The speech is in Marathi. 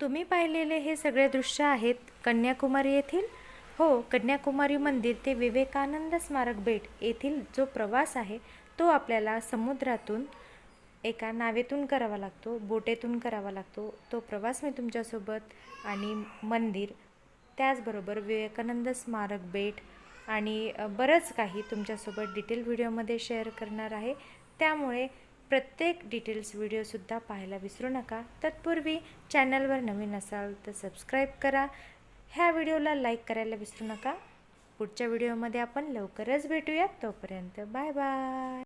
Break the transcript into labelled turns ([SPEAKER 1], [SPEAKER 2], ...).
[SPEAKER 1] तुम्ही पाहिलेले हे सगळे दृश्य आहेत कन्याकुमारी येथील? हो कन्याकुमारी मंदिर ते विवेकानंद स्मारक बेट येथील जो प्रवास आहे तो आपल्याला समुद्रातून एका नावेतून करावा लागतो बोटेतून करावा लागतो. तो प्रवास मी तुमच्यासोबत आणि मंदिर त्याचबरोबर विवेकानंद स्मारक बेट आणि बरंच काही तुमच्यासोबत डिटेल व्हिडिओमध्ये शेअर करणार आहे. त्यामुळे प्रत्येक डिटेल्स व्हिडिओसुद्धा पाहायला विसरू नका. तत्पूर्वी चॅनलवर नवीन असाल तर सबस्क्राईब करा. ह्या व्हिडिओला लाईक करायला विसरू नका. पुढच्या व्हिडिओमध्ये आपण लवकरच भेटूयात. तोपर्यंत बाय बाय